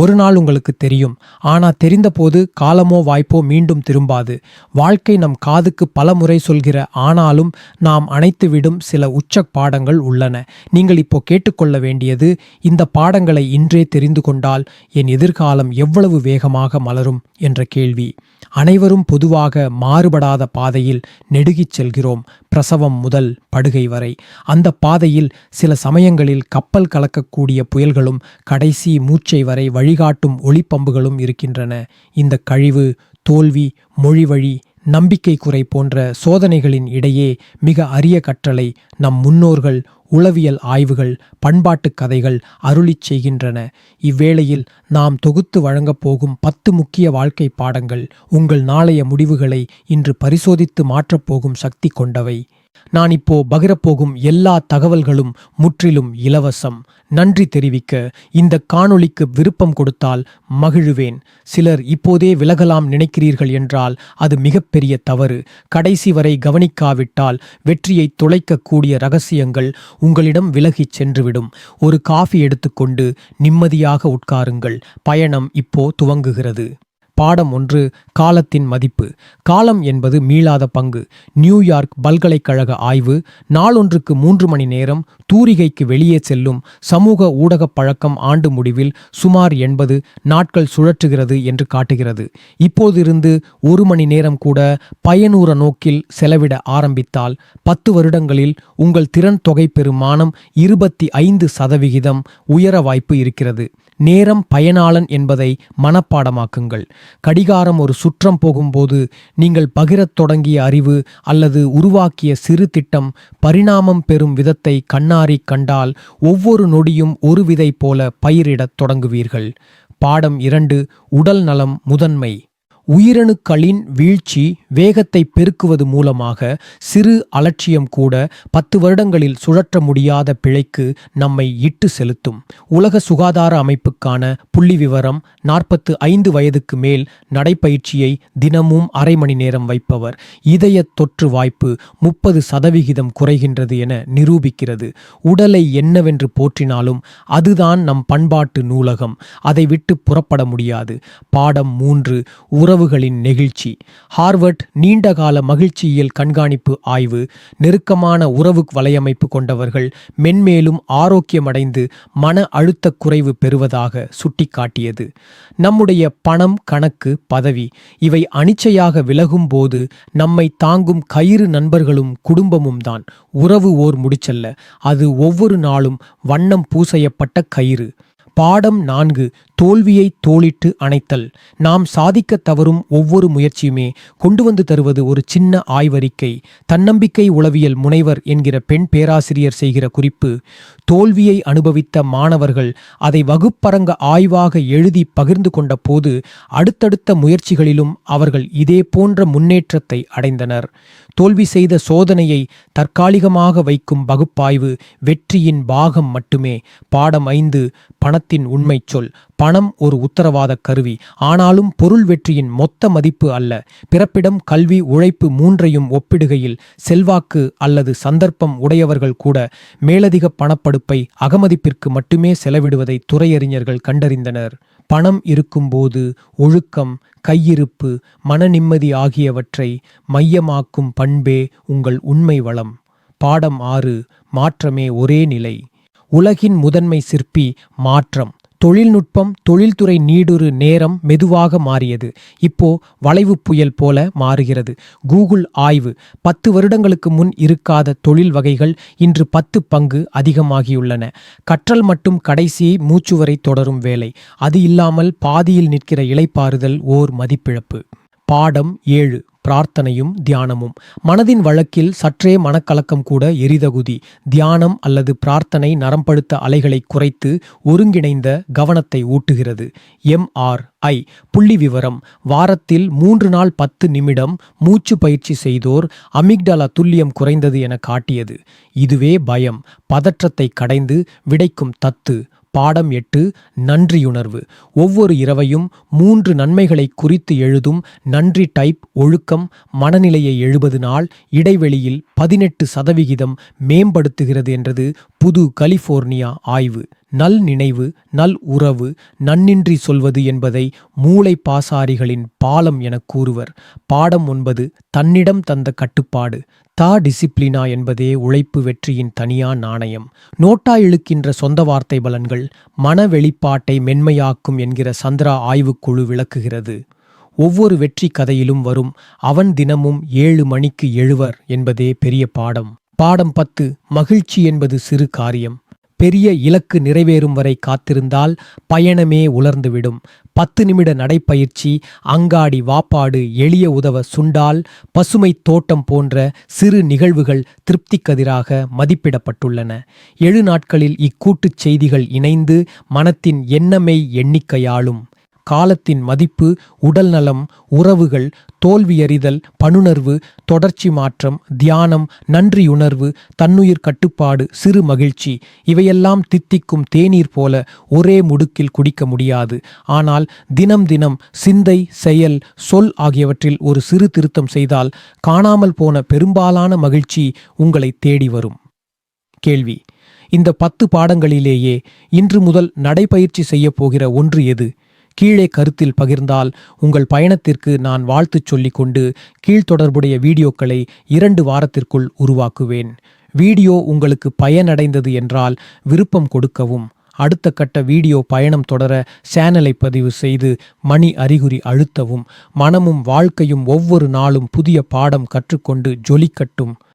ஒரு நாள் உங்களுக்கு தெரியும். ஆனா தெரிந்தபோது காலமோ வாய்ப்போ மீண்டும் திரும்பாது. வாழ்க்கை நம் காதுக்கு பல முறை சொல்கிற ஆனாலும் நாம் அணைத்துவிடும் சில உச்ச பாடங்கள் உள்ளன. நீங்கள் இப்போ கேட்டுக்கொள்ள வேண்டியது இந்த பாடங்களை இன்றே தெரிந்து கொண்டால் என் எதிர்காலம் எவ்வளவு வேகமாக மலரும்? என்ற கேள்வி. அனைவரும் பொதுவாக மாறுபடாத பாதையில் நெடுகிச் செல்கிறோம் பிரசவம் முதல் படுகை வரை. அந்த பாதையில் சில சமயங்களில் கப்பல் கலக்கக்கூடிய புயல்களும் கடைசி மூச்சை வரை வழிகாட்டும் ஒளிப்பம்புகளும் இருக்கின்றன. இந்த கழிவு தோல்வி மொழிவழி நம்பிக்கை குறை போன்ற சோதனைகளின் இடையே மிக அரிய கற்றலை நம் முன்னோர்கள் உளவியல் ஆய்வுகள் பண்பாட்டுக் கதைகள் அருளிச் செய்கின்றன. இவ்வேளையில் நாம் தொகுத்து வழங்கப் போகும் பத்து முக்கிய வாழ்க்கை பாடங்கள் உங்கள் நாளைய முடிவுகளை இன்று பரிசோதித்து மாற்றப் போகும் சக்தி கொண்டவை. நான் இப்போ பகிரப்போகும் எல்லா தகவல்களும் முற்றிலும் இலவசம். நன்றி தெரிவிக்க இந்த காணொளிக்கு விருப்பம் கொடுத்தால் மகிழுவேன். சிலர் இப்போதே விலகலாம் நினைக்கிறீர்கள் என்றால் அது மிகப்பெரிய தவறு. கடைசி வரை கவனிக்காவிட்டால் வெற்றியை துளைக்கக்கூடிய ரகசியங்கள் உங்களிடம் விலகிச் சென்றுவிடும். ஒரு காஃபி எடுத்துக்கொண்டு நிம்மதியாக உட்காருங்கள். பயணம் இப்போ துவங்குகிறது. பாடம் ஒன்று காலத்தின் மதிப்பு. காலம் என்பது மீளாத பங்கு. நியூயார்க் பல்கலைக்கழக ஆய்வு. நாளொன்றுக்கு மூன்று மணி நேரம் தூரிகைக்கு வெளியே செல்லும் சமூக ஊடக பழக்கம் ஆண்டு முடிவில் சுமார் எண்பது நாட்கள் சுழற்றுகிறது என்று காட்டுகிறது. இப்போதிருந்து ஒரு மணி நேரம் கூட பயனூர நோக்கில் செலவிட ஆரம்பித்தால் பத்து வருடங்களில் உங்கள் திறன் தொகை பெறுமானம் இருபத்தி ஐந்து சதவிகிதம் உயர வாய்ப்பு இருக்கிறது. நேரம் பயனாளன் என்பதை மனப்பாடமாக்குங்கள். கடிகாரம் ஒரு சுற்றம் போகும்போது நீங்கள் பகிரத் தொடங்கிய அறிவு அல்லது உருவாக்கிய சிறு திட்டம் பரிணாமம் பெறும் விதத்தை கண்ணாரி கண்டால் ஒவ்வொரு நொடியும் ஒரு விதை போல பயிரிடத் தொடங்குவீர்கள். பாடம் இரண்டு உடல் நலம் முதன்மை. உயிரணுக்களின் வீழ்ச்சி வேகத்தை பெருக்குவது மூலமாக சிறு அலட்சியம் கூட பத்து வருடங்களில் சுழற்ற முடியாத பிழைக்கு நம்மை இட்டு செலுத்தும். உலக சுகாதார அமைப்புக்கான புள்ளி விவரம் நாற்பத்து ஐந்து வயதுக்கு மேல் நடைப்பயிற்சியை தினமும் அரை மணி நேரம் வைப்பவர். இதய தொற்று வாய்ப்பு முப்பது சதவிகிதம் குறைகின்றது என நிரூபிக்கிறது. உடலை என்னவென்று போற்றினாலும் அதுதான் நம் பண்பாட்டு நூலகம். அதை விட்டு புறப்பட முடியாது. பாடம் மூன்று உறவுகளின் நெகிழ்ச்சி. ஹார்வர்ட் நீண்டகால மகிழ்ச்சியியல் கண்காணிப்பு ஆய்வு நெருக்கமான உறவு வலையமைப்பு கொண்டவர்கள் மென்மேலும் ஆரோக்கியமடைந்து மன அழுத்த குறைவு பெறுவதாக சுட்டிக்காட்டியது. நம்முடைய பணம் கணக்கு பதவி இவை அனிச்சையாக விலகும் போது நம்மை தாங்கும் கயிறு நண்பர்களும் குடும்பமும் தான். உறவு ஓர் முடிச்சல்ல. அது ஒவ்வொரு நாளும் வண்ணம் பூசையப்பட்ட கயிறு. பாடம் நான்கு தோல்வியை தோளிட்டு அணைத்தல். நாம் சாதிக்க தவறும் ஒவ்வொரு முயற்சியுமே கொண்டு வந்து தருவது ஒரு சின்ன ஆய்வறிக்கை. தன்னம்பிக்கை உளவியல் முனைவர் என்கிற பெண் பேராசிரியர் செய்கிற குறிப்பு. தோல்வியை அனுபவித்த மாணவர்கள் அதை வகுப்பரங்க ஆய்வாக எழுதி பகிர்ந்து கொண்ட போது அடுத்தடுத்த முயற்சிகளிலும் அவர்கள் இதே போன்ற முன்னேற்றத்தை அடைந்தனர். தோல்வி செய்த சோதனையை தற்காலிகமாக வைக்கும் பகுப்பாய்வு வெற்றியின் பாகம் மட்டுமே. பாடம் ஐந்து பணத்தின் உண்மை சொல். பணம் ஒரு உத்தரவாத கருவி. ஆனாலும் பொருள் வெற்றியின் மொத்த மதிப்பு அல்ல. பிறப்பிடம் கல்வி உழைப்பு மூன்றையும் ஒப்பிடுகையில் செல்வாக்கு அல்லது சந்தர்ப்பம் உடையவர்கள் கூட மேலதிக பணப்படுப்பை அகமதிப்பிற்கு மட்டுமே செலவிடுவதை துறையறிஞர்கள் கண்டறிந்தனர். பணம் இருக்கும்போது ஒழுக்கம் கையிருப்பு மன நிம்மதி ஆகியவற்றை மையமாக்கும் பண்பே உங்கள் உண்மை வளம். பாடம் ஆறு மாற்றமே ஒரே நிலை. உலகின் முதன்மை சிற்பி மாற்றம். தொழில்நுட்பம் தொழில்துறை நீடுரு நேரம் மெதுவாக மாறியது. இப்போ வளைவு புயல் போல மாறுகிறது. கூகுள் ஆய்வு. பத்து வருடங்களுக்கு முன் இருக்காத தொழில் வகைகள் இன்று பத்து பங்கு அதிகமாகியுள்ளன. கற்றல் மட்டும் கடைசி மூச்சுவரை தொடரும் வேலை. அது இல்லாமல் பாதியில் நிற்கிற இளைப்பாறுதல் ஓர் மதிப்பிழப்பு. பாடம் ஏழு. பிரார்த்தனையும் தியானமும். மனதின் வழக்கில் சற்றே மனக்கலக்கம் கூட எரிதகுதி. தியானம் அல்லது பிரார்த்தனை நரம்படுத்த அலைகளை குறைத்து ஒருங்கிணைந்த கவனத்தை ஊட்டுகிறது. எம்ஆர் ஐ. புள்ளி விவரம் வாரத்தில் மூன்று நாள் பத்து நிமிடம் மூச்சு பயிற்சி செய்தோர் அமிக்டலா துல்லியம் குறைந்தது என காட்டியது. இதுவே பயம். பதற்றத்தை கடைந்து விடைக்கும் தத்து. பாடம் எட்டு நன்றியுணர்வு. ஒவ்வொரு இரவையும் மூன்று நன்மைகளை குறித்து எழுதும் நன்றி டைப் ஒழுக்கம் மனநிலையை எழுபது நாள் இடைவெளியில் பதினெட்டு சதவிகிதம் மேம்படுத்துகிறது என்றது புது கலிபோர்னியா ஆய்வு. நல் நினைவு நல் உறவு நன்னின்றி சொல்வது என்பதை மூளை பாசாரிகளின் பாலம் எனக் கூறுவர். பாடம் ஒன்பது தன்னிடம் தந்த கட்டுப்பாடு. தா டிசிப்ளினா என்பதே உழைப்பு வெற்றியின் தனியா நாணயம். நோட்டா இழுக்கின்ற சொந்த வார்த்தை பலன்கள் மன வெளிப்பாட்டை மென்மையாக்கும் என்கிற சந்திரா ஆய்வுக்குழு விளக்குகிறது. ஒவ்வொரு வெற்றி கதையிலும் வரும் அவன் தினமும் ஏழு மணிக்கு எழுவர் என்பதே பெரிய பாடம். பாடம் பத்து மகிழ்ச்சி என்பது சிறு காரியம். பெரிய இலக்கு நிறைவேறும் வரை காத்திருந்தால் பயணமே உலர்ந்துவிடும். பத்து நிமிட நடைப்பயிற்சி அங்காடி வாப்பாடு எளிய உதவ சுண்டால் பசுமை தோட்டம் போன்ற சிறு நிகழ்வுகள் திருப்திக்கதிராக மதிப்பிடப்பட்டுள்ளன. எழு நாட்களில் இக்கூட்டுச் செய்திகள் இணைந்து மனத்தின் எண்ணமை எண்ணிக்கையாளும். காலத்தின் மதிப்பு உடல்நலம் உறவுகள் தோல்வியறிதல் பணுணர்வு தொடர்ச்சி மாற்றம் தியானம் நன்றியுணர்வு தன்னுயிர் கட்டுப்பாடு சிறு மகிழ்ச்சி இவையெல்லாம் தித்திக்கும் தேநீர் போல ஒரே முடுக்கில் குடிக்க முடியாது. ஆனால் தினம் தினம் சிந்தை செயல் சொல் ஆகியவற்றில் ஒரு சிறு திருத்தம் செய்தால் காணாமல் போன பெரும்பாலான மகிழ்ச்சி உங்களை தேடி வரும். கேள்வி. இந்த பத்து பாடங்களிலேயே இன்று முதல் நடைபயிற்சி செய்யப் போகிற ஒன்று எது? கீழே கருத்தில் பகிர்ந்தால் உங்கள் பயணத்திற்கு நான் வாழ்த்துச் சொல்லிக் கொண்டு கீழ்த்தொடர்புடைய வீடியோக்களை இரண்டு வாரத்திற்குள் உருவாக்குவேன். வீடியோ உங்களுக்கு பயனடைந்தது என்றால் விருப்பம் கொடுக்கவும். அடுத்த கட்ட வீடியோ பயணம் தொடர சேனலை பதிவு செய்து மணி அறிகுறி அழுத்தவும் மனமும் வாழ்க்கையும் ஒவ்வொரு நாளும் புதிய பாடம் கற்றுக்கொண்டு ஜொலிக்கட்டும்.